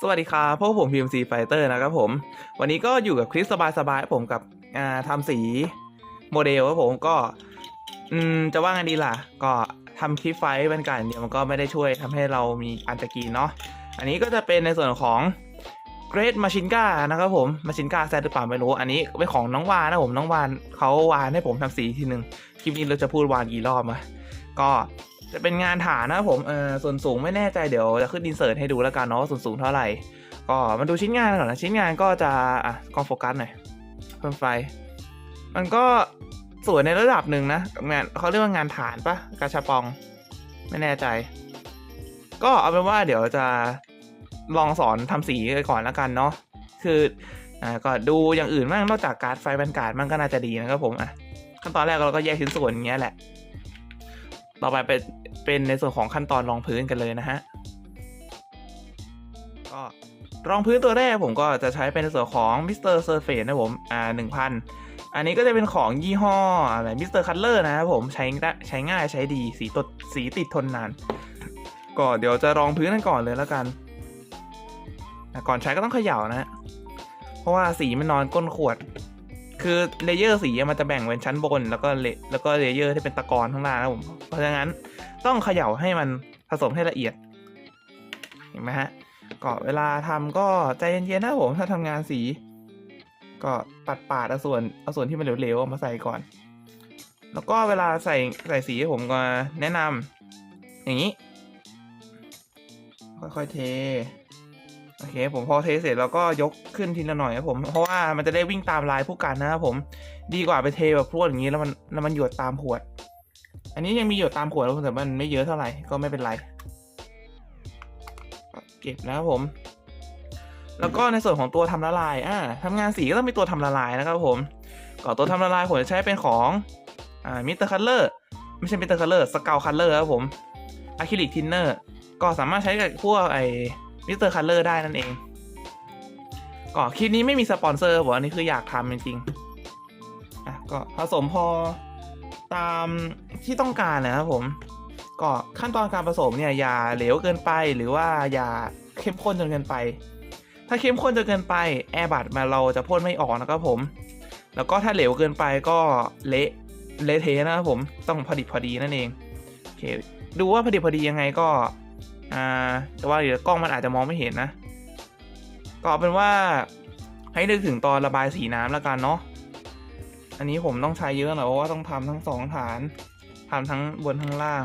สวัสดีครับพวกผม PMC Fighter นะครับผม วันนี้ก็อยู่กับคลิปสบายๆผมกับอ่าทำสีโมเดลครับผมก็ อืม จะว่าไงดีล่ะ ก็ทำคลิปไฟท์เป็นการเดียวมันก็ไม่ได้ช่วยทำให้เรามีอันตะกีเนาะอันนี้ก็จะเป็นในส่วนของ Great Machine g a นะครับผม Machine g a แซดหรือเปล่าไม่รู้ อันนี้เป็นของน้องวานนะผมน้องวานเขาวานให้ผมทำสีทีหนึ่งคลิปนี้เราจะพูดวานกี่รอบมาก็ จะเป็นงานฐานนะผมเออส่วนสูงไม่แน่ใจเดี๋ยวจะขึ้นอินเสิร์ตให้ดูแล้วกันเนาะว่าส่วนสูงเท่าไหร่ ก็มาดูชิ้นงานก่อนนะชิ้นงานก็จะอะกล้องโฟกัสหน่อยเพิ่มไฟ มันก็สวยในระดับหนึ่งนะงานเขาเรียกว่างานฐานปะกาชาปองไม่แน่ใจ ก็เอาเป็นว่าเดี๋ยวจะลองสอนทำสีไปก่อนแล้วกันเนาะคืออ่าก็ดูอย่างอื่นบ้างนอกจากการ์ดไฟแบนการ์ดมันก็น่าจะดีนะครับผมอะขั้นตอนแรกเราก็แยกชิ้นส่วนอย่างเงี้ยแหละ ต่อไปเป็น เป็นในส่วนของขั้นตอนรองพื้นกันเลยนะฮะก็รองพื้นตัวแรกผมก็จะใช้เป็นในส่วนของ Mr. Surface นะผมอ่าหนึ่งพันอันนี้ก็จะเป็นของยี่ห้ออะไร Mr. Color นะครับผมใช้ใช้ง่ายใช้ดีสีตดสีติดทนนาน ก็เดี๋ยวจะรองพื้นกันก่อนเลยแล้วกัน ก่อนใช้ก็ต้องเขย่านะฮะเพราะว่าสีมันนอนก้นขวด คือเลเยอร์สีมันจะแบ่งเป็นชั้นบน แล้วก็เลแล้วก็เลเยอร์ที่เป็นตะกอนข้างล่างนะผม เพราะฉะนั้นต้องเขย่าให้มันผสมให้ละเอียด เห็นไหมฮะก็เวลาทำก็ใจเย็นๆนะผมถ้าทำงานสี ก็ปัดปาดเอาส่วนเอาส่วนที่มันเหลวๆมาใส่ก่อน แล้วก็เวลาใส่ใส่สีผมก็แนะนำอย่างนี้ ค่อยๆเท โอเคผมพอเทเสร็จแล้วก็ยกขึ้นทีละหน่อยครับผมเพราะว่ามันจะได้วิ่งตามลายผู้กันนะครับผมดีกว่าไปเทแบบพรวดอย่างนี้แล้วมันแล้วมันหยดตามขวด อันนี้ยังมีหยดตามขวดแล้วแต่มันไม่เยอะเท่าไหร่ก็ไม่เป็นไรเก็บนะครับผม แล้วก็ในส่วนของตัวทำละลายอ่าทำงานสีก็ต้องมีตัวทำละลายนะครับผมก่อตัวทำละลายผมจะใช้เป็นของอ่ามิสเตอร์คัลเลอร์ไม่ใช่มิสเตอร์คัลเลอร์สเกาวคัลเลอร์ครับผมอะคริลิกทินเนอร์ก็สามารถใช้กับพวกไอ มิสเตอร์คัลเลอร์ได้นั่นเองก็คลิปนี้ไม่มีสปอนเซอร์ผมอันนี้คืออยากทำจริงๆอะก็ผสมพอตามที่ต้องการนะครับผม ก็ขั้นตอนการผสมเนี่ยอย่าเหลวเกินไปหรือว่าอย่าเข้มข้นจนเกินไป ถ้าเข้มข้นจนเกินไปแอร์บัตมาเราจะพ่นไม่ออกนะครับผม แล้วก็ถ้าเหลวเกินไปก็เละเละเทะนะครับผมต้องพอดีพอดีนั่นเองโอเคดูว่าพอดีพอดียังไงก็ อ่าแต่ว่าเดี๋ยวกล้องมันอาจจะมองไม่เห็นนะ ก็เอเป็นว่าให้นึกถึงตอนระบายสีน้ำแล้วกันเนาะอันนี้ผมต้องใช้เยอะหน่อยเพราะว่าต้องทำทั้งสองฐานทำทั้งบนทั้งล่าง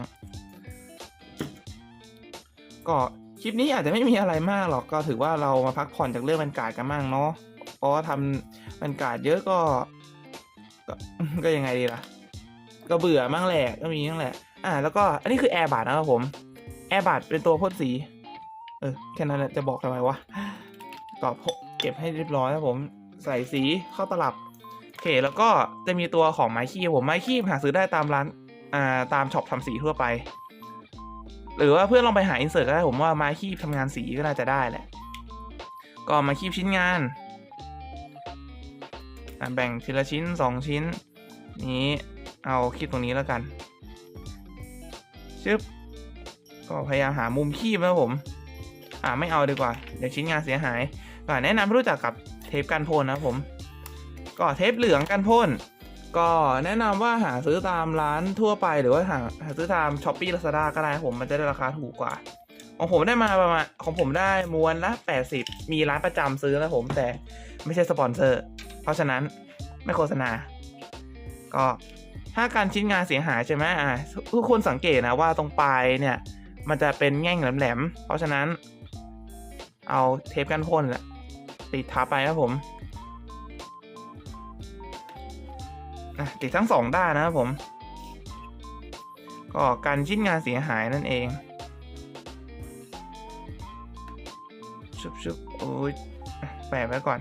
ก็คลิปนี้อาจจะไม่มีอะไรมากหรอกก็ถือว่าเรามาพักผ่อนจากเรื่องบรรยากาศกันมั่งเนาะเพราะว่าทำบรรยากาศเยอะก็ก็ ก็ยังไงดีล่ะ ก็เบื่อมั่งแหละก็มีมั่งแหละ อ่า แล้วก็อันนี้คือแอร์บัตนะครับผม แอร์บัตเป็นตัวพ่นสี เออ แค่นั้นแหละจะบอกทำไมวะก็เก็บให้เรียบร้อยนะผม ใส่สีเข้าตลับโอเคแล้วก็จะมีตัวของไม้คีบผมไม้คีบหาซื้อได้ตามร้านอ่าตามช็อปทำสีทั่วไป หรือว่าเพื่อนลองไปหาอินเสิร์ตก็ได้ผมว่าไม้คีบทำงานสีก็น่าจะได้แหละ ก็มาคีบชิ้นงานแบ่งทีละชิ้นสองชิ้น นี้เอาคีบตรงนี้แล้วกัน ชึบ ก็พยายามหามุมคีบนะผม อ่าไม่เอาดีกว่า เดี๋ยวชิ้นงานเสียหายก็แนะนำให้รู้จักกับเทปกันพ่นนะผม ก็เทปเหลืองกันพ่น ก็แนะนำว่าหาซื้อตามร้านทั่วไปหรือว่าหาหาซื้อตามช้อปปี้ลาซาด้าก็ได้ผมมันจะได้ราคาถูกกว่า ของผมได้มาประมาณของผมได้มวนละ 80 มีร้านประจำซื้อนะผมแต่ไม่ใช่สปอนเซอร์ เพราะฉะนั้นไม่โฆษณา ก็ถ้าการชิ้นงานเสียหายใช่ไหมอ่าทุกคนสังเกตนะว่าตรงปลายเนี่ย มันจะเป็นแง่งแหลมๆ เพราะฉะนั้น เอาเทปกันพ่นแหละติดทับไปครับผมติดทั้งสองด้านนะครับผม ก็การชิ้นงานเสียหายนั่นเอง ชุบชุบโอ้ยแปะไว้ก่อน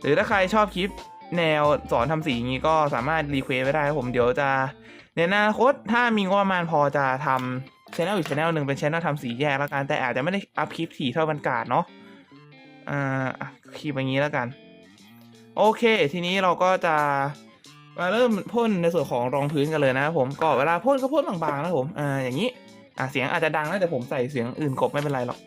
หรือถ้าใครชอบคลิปแนวสอนทำสีอย่างนี้ก็สามารถรีเควสไว้ได้ครับผม เดี๋ยวจะ ในอนาคตถ้ามีงบประมาณพอจะทำชแนลอีกชแนลหนึ่งเป็นชแนลทำสีแยกแล้วกัน แต่อาจจะไม่ได้อัพคลิปถี่เท่าบรรกาศเนาะอ่าคลิปอย่างนี้แล้วกัน โอเค ทีนี้เราก็จะมาเริ่มพ่นในส่วนของรองพื้นกันเลยนะผมก็เวลาพ่นก็พ่นบางๆนะผมอ่าอย่างนี้อะเสียงอาจจะดังนะแต่ผมใส่เสียงอื่นกบไม่เป็นไรหรอก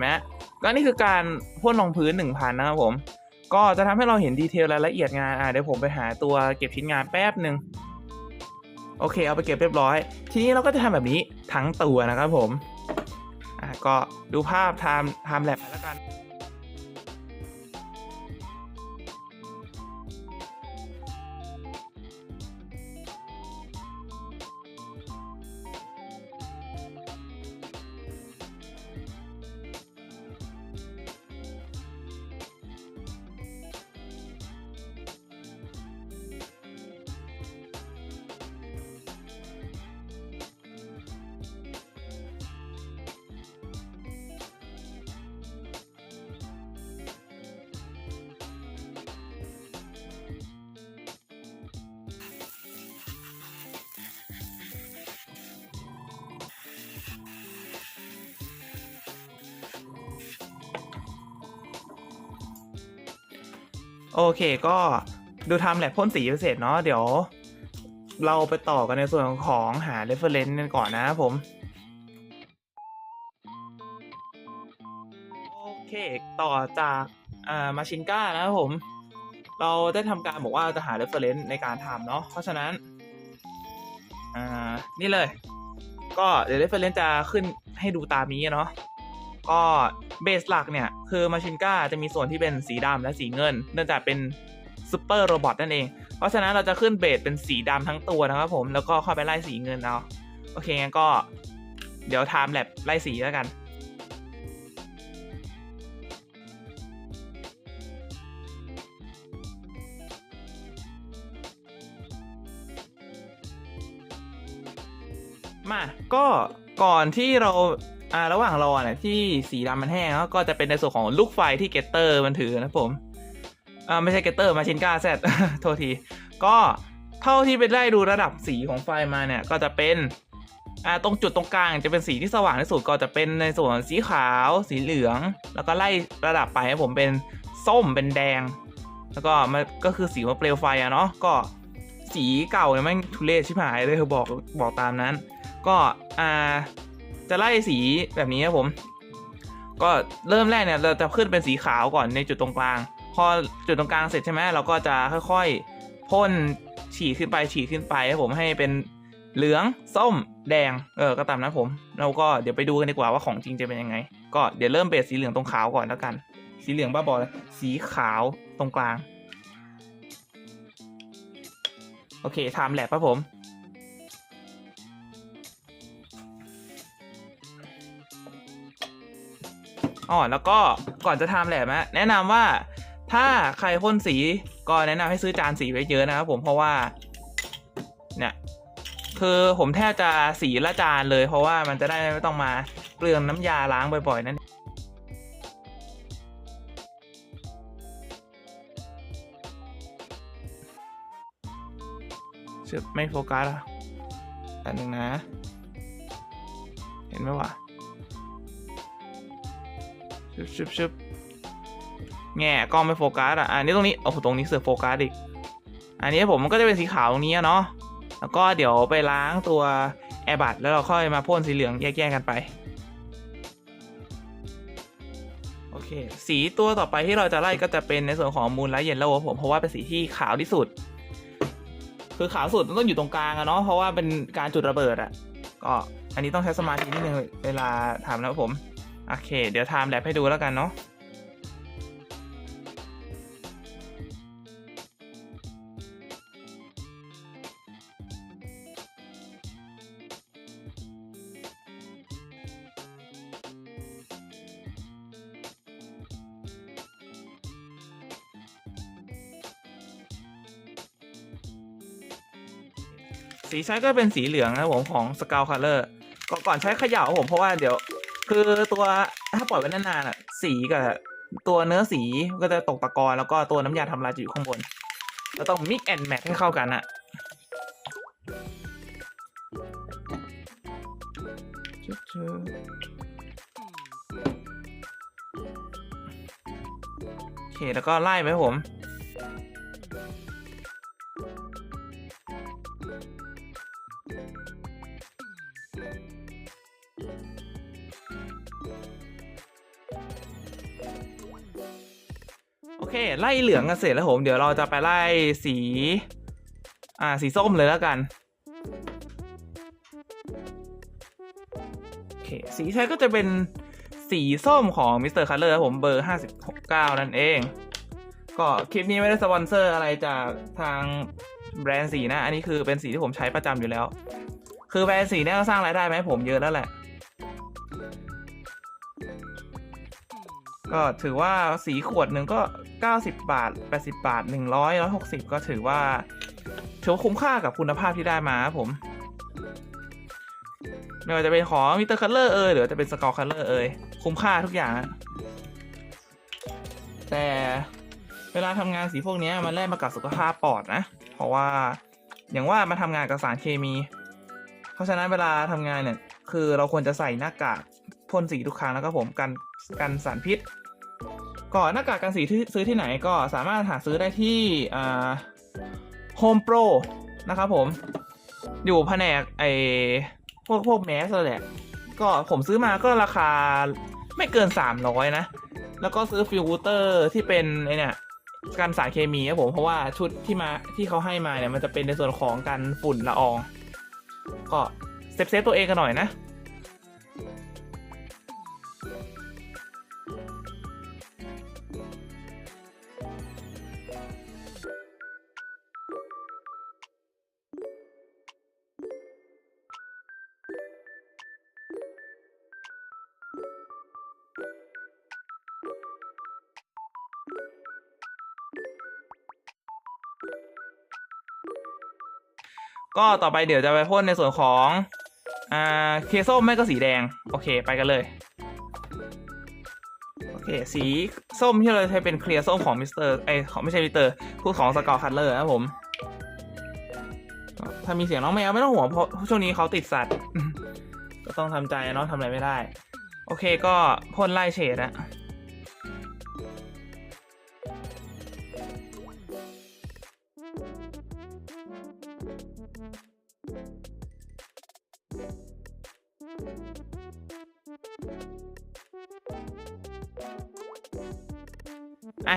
ไหมก็นี่คือการพ่นรองพื้นหนึ่งพันนะครับผม ก็จะทำให้เราเห็นดีเทลรายละเอียดงานอะเดี๋ยวผมไปหาตัวเก็บชิ้นงานแป๊บหนึ่งโอเค เอาไปเก็บเรียบร้อย ทีนี้เราก็จะทำแบบนี้ทั้งตัวนะครับผมอะก็ดูภาพไทม์ไทม์แลปแล้วกัน โอเคก็ดูทำแลบพ่นสีไปเสร็จเนาะเดี๋ยว เราไปต่อกันในส่วนของหา reference กันก่อนนะครับผม โอเค ต่อจากอ่ามาชินก้านะครับผม เราได้ทำการบอกว่าจะหา reference ในการทำเนาะเพราะฉะนั้นอ่านี่เลย ก็เดี๋ยว reference จะขึ้นให้ดูตามนี้เนาะก็เบสหลักเนี่ย คือมาชินก้าจะมีส่วนที่เป็นสีดำและสีเงิน เนื่องจากเป็นซูเปอร์โรบอทนั่นเอง เพราะฉะนั้นเราจะขึ้นเบสเป็นสีดำทั้งตัวนะครับผมแล้วก็เข้าไปไล่สีเงินเอาโอเคงั้นก็เดี๋ยวไทม์แลบไล่สีแล้วกันมาก็ก่อนที่เรา อ่าระหว่างรอเนี่ยที่สีดำมันแห้งแล้วก็จะเป็นในส่วนของลูกไฟที่เกตเตอร์มันถือนะครับผมอ่าไม่ใช่เกตเตอร์มาชินก้าแซดโทษที ก็เท่าที่ไปได้ดูระดับสีของไฟมาเนี่ยก็จะเป็นอ่าตรงจุดตรงกลางจะเป็นสีที่สว่างที่สุดก็จะเป็นในส่วนสีขาว สีเหลือง แล้วก็ไล่ระดับไปให้ผมเป็นส้มเป็นแดง แล้วก็มันก็คือสีของเปลวไฟอะเนาะก็สีเก่าเนี่ยแม่งทุเรศชิบหายเลยคือบอกบอกตามนั้น ก็อ่า จะไล่สีแบบนี้ครับผม ก็เริ่มแรกเนี่ยเราจะขึ้นเป็นสีขาวก่อนในจุดตรงกลาง พอจุดตรงกลางเสร็จใช่ไหมเราก็จะค่อยๆพ่นฉีดขึ้นไปฉีดขึ้นไปให้ผมให้เป็นเหลืองส้มแดงเออก็ตามนั้นผม เราก็เดี๋ยวไปดูกันดีกว่าว่าของจริงจะเป็นยังไง ก็เดี๋ยวเริ่มเบสสีเหลืองตรงขาวก่อนแล้วกัน สีเหลืองบ้าบอเลยสีขาวตรงกลาง โอเคไทม์แลบครับผม อ๋อแล้วก็ก่อนจะทำแหละนะแนะนำว่าถ้าใครพ่นสีก็แนะนำให้ซื้อจานสีไว้เยอะนะครับผมเพราะว่า เนี่ยคือผมแทบจะสีละจานเลย เพราะว่ามันจะได้ไม่ต้องมาเปลืองน้ำยาล้างบ่อยๆนั่นไม่โฟกัสอะอันหนึ่งนะ เห็นไหมวะ ชึบชึบชึบแง่กล้องไม่โฟกัสอะอันนี้ตรงนี้โอ้โหตรงนี้เสือโฟกัสอีก อันนี้ผมมันก็จะเป็นสีขาวตรงนี้เนาะแล้วก็เดี๋ยวไปล้างตัวแอร์บัดแล้วเราค่อยมาพ่นสีเหลืองแยกๆกันไปโอเค สีตัวต่อไปที่เราจะไล่ก็จะเป็นในส่วนของมูลไลท์เย็นแล้วผมเพราะว่าเป็นสีที่ขาวที่สุด คือขาวสุดต้องอยู่ตรงกลางอะเนาะเพราะว่าเป็นการจุดระเบิดอะก็อันนี้ต้องใช้สมาธินิดนึงเวลาทำนะครับผม โอเค เดี๋ยวไทม์แลบให้ดูแล้วกันเนาะสีใช้ก็เป็นสีเหลืองนะผมของ s c า l Color ก่อนก่อนใช้เขย่าครับผมเพราะว่าเดี๋ยว คือตัวถ้าปล่อยไว้นานๆอะ สีกับตัวเนื้อสีก็จะตกตะกอนแล้วก็ตัวน้ำยาทำลายจะอยู่ข้างบนเราต้องมิกแอนแมทให้เข้ากันอะโอเคแล้วก็ไล่ไหมผม เค ไล่เหลืองกันเสร็จแล้วผม เดี๋ยวเราจะไปไล่สี อ่า สีส้มเลยแล้วกัน โอเค สีใช้ก็จะเป็นสีส้มของมิสเตอร์คัลเลอร์ผมเบอร์569นั่นเอง ก็คลิปนี้ไม่ได้สปอนเซอร์อะไรจากทางแบรนด์สีนะ อันนี้คือเป็นสีที่ผมใช้ประจำอยู่แล้ว คือแบรนด์สีเนี่ยก็สร้างรายได้มาให้ผมเยอะแล้วแหละก็ถือว่าสีขวดหนึ่งก็ 90 บาท 80 บาท 100 160 ก็ถือว่าถือว่าคุ้มค่ากับคุณภาพที่ได้มาครับผม ไม่ว่าจะเป็นของมิเตอร์คัลเลอร์เอยหรือจะเป็นสกอร์คัลเลอร์เอยคุ้มค่าทุกอย่าง แต่เวลาทำงานสีพวกนี้มันแลกมากับสุขภาพปอดนะ เพราะว่าอย่างว่ามาทำงานกับสารเคมี เพราะฉะนั้นเวลาทำงานเนี่ย คือเราควรจะใส่หน้ากากพ่นสีทุกครั้งแล้วก็ผมกันกันสารพิษ ก่อนหน้ากากกันสีที่ซื้อที่ไหนก็สามารถหาซื้อได้ที่อ่า Home Pro นะครับผม อยู่แผนกไอพวกพวกแมสแหละ ก็ผมซื้อมาก็ราคาไม่เกิน 300 นะ แล้วก็ซื้อฟิลเตอร์ที่เป็นไอเนี่ยกันสารเคมีครับผมเพราะว่าชุดที่มาที่เขาให้มาเนี่ยมันจะเป็นในส่วนของกันฝุ่นละออง ก็เซฟเซฟตัวเองกันหน่อยนะ ก็ต่อไปเดี๋ยวจะไปพ่นในส่วนของอ่าเคส้มไม่ก็สีแดง โอเคไปกันเลยโอเคสีส้มที่เราใช้เป็นเคลียร์ส้มของมิสเตอร์ไอยของไม่ใช่มิสเตอร์พูดของสกอร์คัตเลอร์นะผม ถ้ามีเสียงน้องแมวไม่ต้องห่วงเพราะช่วงนี้เขาติดสัตว์ ก็ต้องทำใจเนาะทำอะไรไม่ได้ โอเคก็พ่นไล่เฉดอะ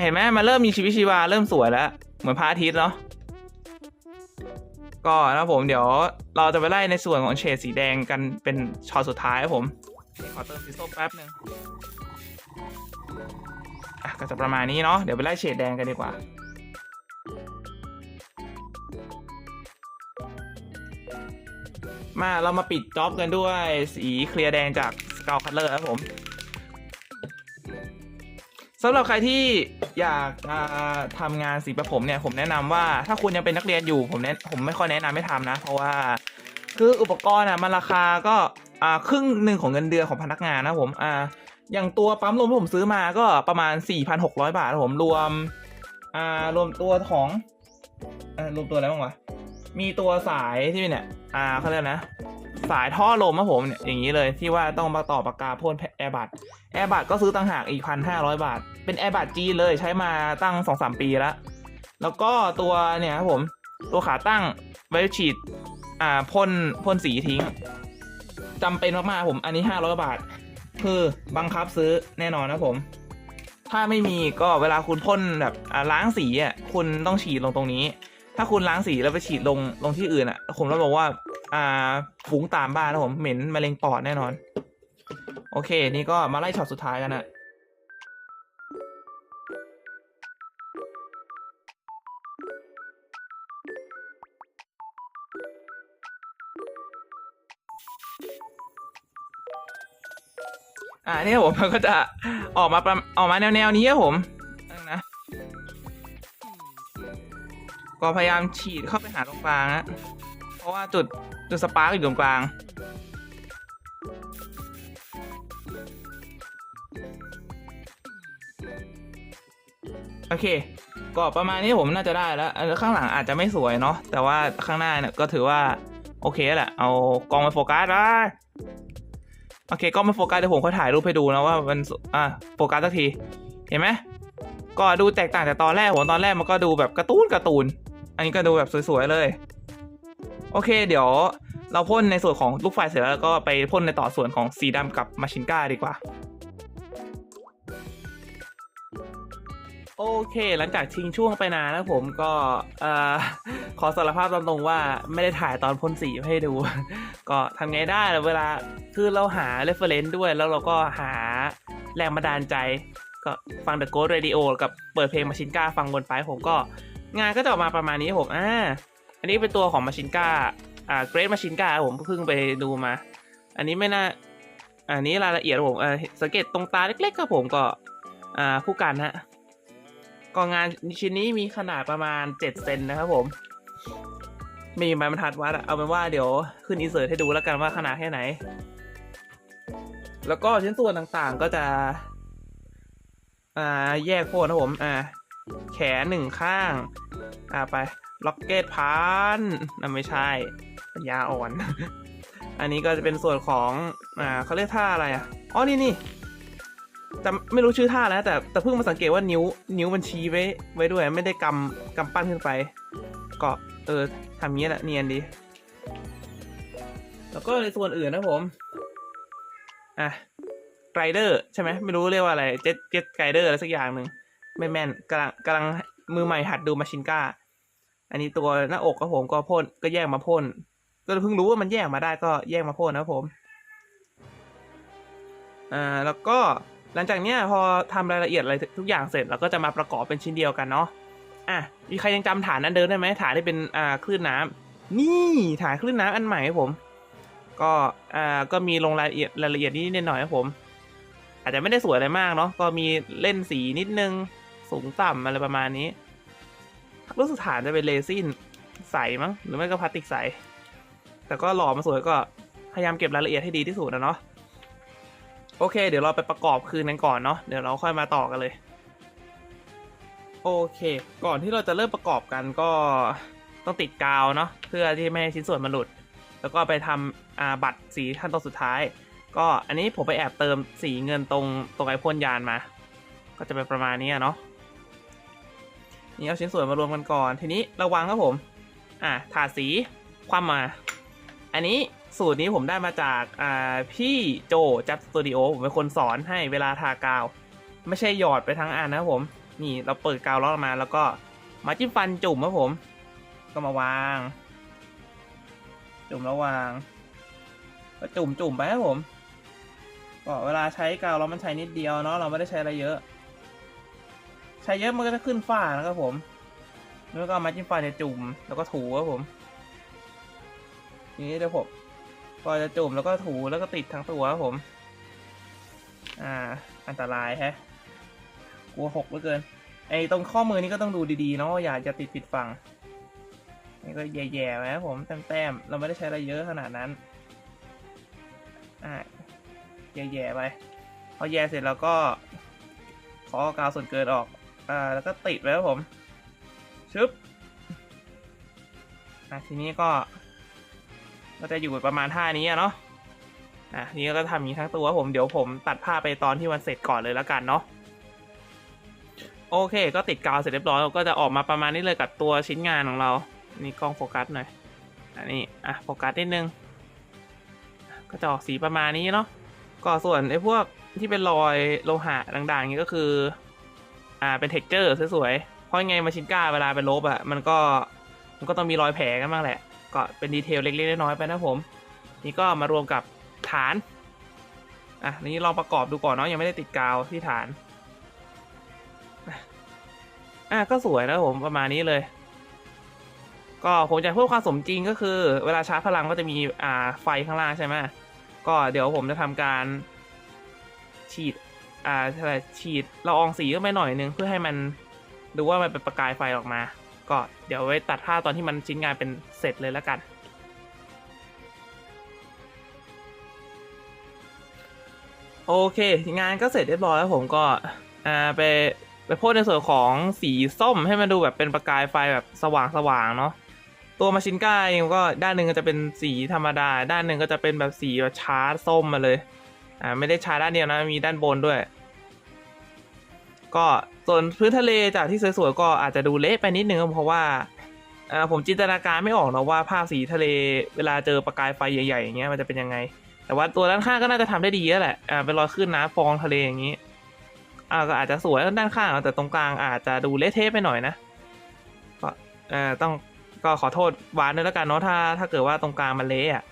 เห็นไหมมันเริ่มมีชีวิตชีวาเริ่มสวยแล้ว เหมือนพระอาทิตย์เนาะก็นะผมเดี๋ยวเราจะไปไล่ในส่วนของเฉดสีแดงกันเป็นช็อตสุดท้ายครับผมขอเติมสีส้มแป๊บหนึ่งอะก็จะประมาณนี้เนาะเดี๋ยวไปไล่เฉดแดงกันดีกว่ามาเรามาปิดจ็อบกันด้วยสีเคลียร์แดงจากสกาวคัตเลอร์ครับผม สำหรับใครที่อยากจะทำงานสีประผมเนี่ยผมแนะนำว่าถ้าคุณยังเป็นนักเรียนอยู่ผมแนะผมไม่ค่อยแนะนำให้ทำนะ เพราะว่าคืออุปกรณ์อะมันราคาก็อ่าครึ่งหนึ่งของเงินเดือนของพนักงานนะผมอ่าอย่างตัวปั๊มลมที่ผมซื้อมาก็ประมาณ 4,600 บาทนะผมรวมอ่ารวมตัวของอ่ารวมตัวอะไรบ้างวะ มีตัวสายที่เนี่ยอ่าเขาเรียกนะ สายท่อลมนะผมเนี่ยอย่างนี้เลยที่ว่าต้องมาต่อปากกาพ่นแอร์บัตแอร์บัตก็ซื้อต่างหากอีกพันห้าร้อยบาท เป็นแอร์บัตจีนเลยใช้มาตั้งสองสามปีแล้วแล้วก็ตัวเนี่ยครับผมตัวขาตั้งไว้ฉีดอ่าพ่นพ่นสีทิ้งจำเป็นมากๆผมอันนี้ห้าร้อยบาท คือบังคับซื้อแน่นอนนะผม ถ้าไม่มีก็เวลาคุณพ่นแบบอ่าล้างสีอะคุณต้องฉีดลงตรงนี้ ถ้าคุณล้างสีแล้วไปฉีดลงลงที่อื่นอะ ผมรับรองว่า อ่าฟุ้งตามบ้านนะผมเหม็นมะเร็งปอดแน่นอน โอเค นี่ก็มาไล่ช็อตสุดท้ายกันนะอ่าเนี่ยผมมันก็จะออกมาประออกมาแนวๆนี้ครับผม ก็พยายามฉีดเข้าไปหาตรงกลางนะเพราะว่าจุดจุดสปาร์กอยู่ตรงกลาง โอเคก็ประมาณนี้ผมน่าจะได้แล้ว ข้างหลังอาจจะไม่สวยเนาะแต่ว่าข้างหน้าเนี่ยก็ถือว่า โอเคแหละ เอากล้องมาโฟกัสได้โอเคกล้องมาโฟกัสเดี๋ยวผมค่อยถ่ายรูปให้ดูนะว่ามันอะโฟกัสสักที เห็นไหมก็ดูแตกต่างจากตอนแรกผมตอนแรกมันก็ดูแบบการ์ตูนการ์ตูน อันนี้ก็ดูแบบสวยๆเลย โอเค เดี๋ยวเราพ่นในส่วนของลูกไฟเสร็จแล้วก็ไปพ่นในต่อส่วนของสีดำกับมาชินก้าดีกว่า โอเค หลังจากทิ้งช่วงไปนานนะผมก็เอ่อขอสารภาพตามตรงว่าไม่ได้ถ่ายตอนพ่นสีให้ดู ก็ทำไงได้เวลาคือเราหา reference ด้วยแล้วเราก็หาแรงบันดาลใจ ก็ฟัง The Ghost Radio กับเปิดเพลงมาชินก้าฟังบนไฟผมก็ งานก็จะออกมาประมาณนี้ผมอ่าอันนี้เป็นตัวของมาชินกาอ่าเกรดมาชินกาผมเพิ่งไปดูมา อันนี้ไม่น่าอันนี้รายละเอียดผมอ่าสังเกตตรงตาเล็กๆครับผมก็อ่าผู้กันฮะก็งงานชิ้นนี้มีขนาดประมาณ7เซนนะครับผมไม่มีใบบรรทัดวัดเอาเป็นว่าเดี๋ยวขึ้นอินเสิร์ตให้ดูแล้วกันว่าขนาดแค่ไหน แล้วก็ชิ้นส่วนต่างๆก็จะ อ่าแยกโพดนะผม อ่า แขนหนึ่งข้าง อ่าไปล็อกเก็ตพานนั่นไม่ใช่ปัญญาอ่อน อันนี้ก็จะเป็นส่วนของ อ่าเขาเรียกท่าอะไรอะ อ๋อ นี่นี่จำไม่รู้ชื่อท่าแล้ว แต่แต่เพิ่งมาสังเกตว่านิ้ว นิ้วมันชี้ไว้ ไว้ด้วย ไม่ได้กำกำปั้นขึ้นไป ก็เออทำงี้แหละเนียนดี แล้วก็ในส่วนอื่นนะผม อะไกรเดอร์ใช่ไหมไม่รู้เรียกว่าอะไร เจ็ตเจ็ตไกรเดอร์อะไรสักอย่างหนึ่งไม่แม่นกำลังกำลัง มือใหม่หัดดูมาชินก้า อันนี้ตัวหน้าอกครับผมก็พ่นก็แยกมาพ่น ก็เพิ่งรู้ว่ามันแยกมาได้ก็แยกมาพ่นนะครับผม อ่าแล้วก็หลังจากเนี้ยพอทำรายละเอียดอะไรทุกอย่างเสร็จเราก็จะมาประกอบเป็นชิ้นเดียวกันเนาะ อะมีใครยังจำฐานนั้นเดิมได้ไหมฐานที่เป็นอ่าคลื่นน้ำนี่ฐานคลื่นน้ำอันใหม่ครับผม ก็อ่าก็มีลงรายละเอียดรายละเอียดนิดหน่อยครับผม อาจจะไม่ได้สวยอะไรมากเนาะก็มีเล่นสีนิดนึง สูงต่ำอะไรประมาณนี้รู้สึกฐานจะเป็นเรซินใสมั้งหรือไม่ก็พลาสติกใส แต่ก็หล่อมาสวยก็พยายามเก็บรายละเอียดให้ดีที่สุดนะเนาะโอเค เดี๋ยวเราไปประกอบคืนกันก่อนเนาะเดี๋ยวเราค่อยมาต่อกันเลย โอเค ก่อนที่เราจะเริ่มประกอบกันก็ต้องติดกาวเนาะเพื่อที่ไม่ให้ชิ้นส่วนมันหลุด แล้วก็ไปทำอาบัตรสีขั้นตอนสุดท้าย ก็อันนี้ผมไปแอบเติมสีเงินตรงตรงไอพ่นยานมา ก็จะเป็นประมาณนี้เนาะ นี่เอาชิ้นส่วนมารวมกันก่อน ทีนี้ระวังครับผม อะถาสีคว่ำมา อันนี้สูตรนี้ผมได้มาจากอ่าพี่โจจับสตูดิโอผมเป็นคนสอนให้เวลาทากาว ไม่ใช่หยอดไปทั้งอันนะครับผม นี่เราเปิดกาวล็อกมา แล้วก็มาจิ้มฟันจุ่มครับผม ก็มาวาง จุ่มแล้ววาง ก็จุ่มจุ่มไปครับผมก็เวลาใช้กาวเรามันใช้นิดเดียวเนาะเราไม่ได้ใช้อะไรเยอะ ใช้เยอะมันก็จะขึ้นฝ้านะครับผม แล้วก็ามาจิ้มฝ้าจะจุ่มแล้วก็ถูครับผม ทีนี้เดี๋ยวผมก็จะจุ่มแล้วก็ถูแล้วก็ติดทั้งตัวครับผม อ่า อันตรายแฮะ กลัวหกเหลือเกิน ไอ้ตรงข้อมือนี่ก็ต้องดูดีๆเนาะอย่าจะติดผิดฝั่งนี่ก็แย่ๆไว้ครับผมแต้มๆเราไม่ได้ใช้อะไรเยอะขนาดนั้น อ่าแย่ๆไปพอแย่เสร็จแล้วก็ขอกาวส่วนเกินออก อ่าแล้วก็ติดไว้ครับผม ชึบอะทีนี้ก็ ก็จะอยู่ประมาณท่านี้เนาะอะนี่ก็ทำอย่างนี้ทั้งตัวผมเดี๋ยวผมตัดภาพไปตอนที่มันเสร็จก่อนเลยแล้วกันเนาะโอเค ก็ติดกาวเสร็จเรียบร้อยเราก็จะออกมาประมาณนี้เลยกับตัวชิ้นงานของเรา นี่กล้องโฟกัสหน่อยอันนี้อะโฟกัสนิดนึง ก็จะออกสีประมาณนี้เนาะก็ส่วนไอ้พวกที่เป็นรอยโลหะด่างๆนี้ก็คือ อ่าเป็นเท็กเจอร์สวยๆเพราะยังไงมาชินก้าเวลาเป็นลบอะมันก็มันก็ต้องมีรอยแผลกันบ้างแหละ ก็เป็นดีเทลเล็กๆน้อยๆไปนะผม นี่ก็มารวมกับฐานอะนี้ลองประกอบดูก่อนเนาะยังไม่ได้ติดกาวที่ฐานอะก็สวยนะผมประมาณนี้เลย ก็ผมจะเพิ่มความสมจริงก็คือ เวลาชาร์จพลังก็จะมีอ่าไฟข้างล่างใช่ไหมก็เดี๋ยวผมจะทำการฉีด อ่าอะไรฉีดละอองสีเข้าไปหน่อยนึงเพื่อให้มันดูว่ามันเป็นประกายไฟออกมา ก็เดี๋ยวไว้ตัดภาพตอนที่มันชิ้นงานเป็นเสร็จเลยแล้วกัน โอเค งานก็เสร็จเรียบร้อยแล้วผมก็อ่าไปไปพ่นในส่วนของสีส้มให้มันดูแบบเป็นประกายไฟแบบสว่างๆเนาะตัวมาชินก้าเองก็ด้านหนึ่งก็จะเป็นสีธรรมดา ด้านหนึ่งก็จะเป็นแบบสีแบบชาร์จส้มมาเลย อ่าไม่ได้ชาด้านเดียวนะมีด้านบนด้วย ก็ส่วนพื้นทะเลจากที่สวยๆก็อาจจะดูเละไปนิดนึงเพราะว่าอ่อผมจินตนาการไม่ออกนะว่าภาพสีทะเลเวลาเจอประกายไฟใหญ่ๆอย่างเงี้ยมันจะเป็นยังไง แต่ว่าตัวด้านข้างก็น่าจะทำได้ดีแล้วแหละอ่าเป็นรอยขึ้นนะฟองทะเลอย่างงี้อ่าก็อาจจะสวยด้านข้างแต่ตรงกลางอาจจะดูเละเทะไปหน่อยนะก็เอ่อต้องก็ขอโทษวานด้วยแล้วกันเนาะถ้าถ้าเกิดว่าตรงกลางมันเละอะ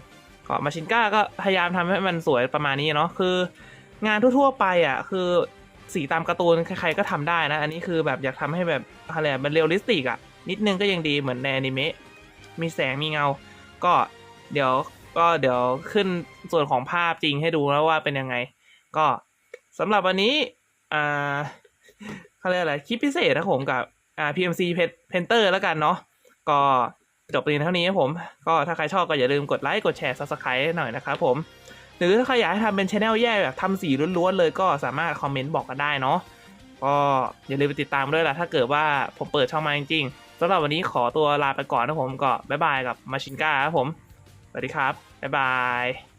ก็มาชินก้าก็พยายามทำให้มันสวยประมาณนี้เนาะคืองานทั่วๆไปอะคือสีตามการ์ตูนใครๆก็ทำได้นะ อันนี้คือแบบอยากทำให้แบบอะไรมันเรียลลิสติกอะ นิดนึงก็ยังดีเหมือนในอนิเมะมีแสงมีเงา ก็เดี๋ยวก็เดี๋ยวขึ้นส่วนของภาพจริงให้ดูแล้วว่าเป็นยังไง ก็สำหรับวันนี้อ่าเขาเรียกอะไรคลิปพิเศษนะผมกับอ่า PMC Painter แล้วกันเนาะก็ จบเพียเท่านี้ครับผม ก็ถ้าใครชอบก็อย่าลืมกดไลค์กดแชร์ Subscribe หน่อยนะครับผม หรือถ้าใครอยากให้ทำเป็นช anel แยกแบบทำสีล้วนๆเลยก็สามารถคอมเมนต์บอกกันได้เนาะก็อย่าลืมไปติดตามด้วยล่ะถ้าเกิดว่าผมเปิดช่องมาจริงๆสำหรับวันนี้ขอตัวลาไปก่อนนะผมก็บ๊ายบายกับมาชินก้าครับผมสวัสดีครับบ๊ายบาย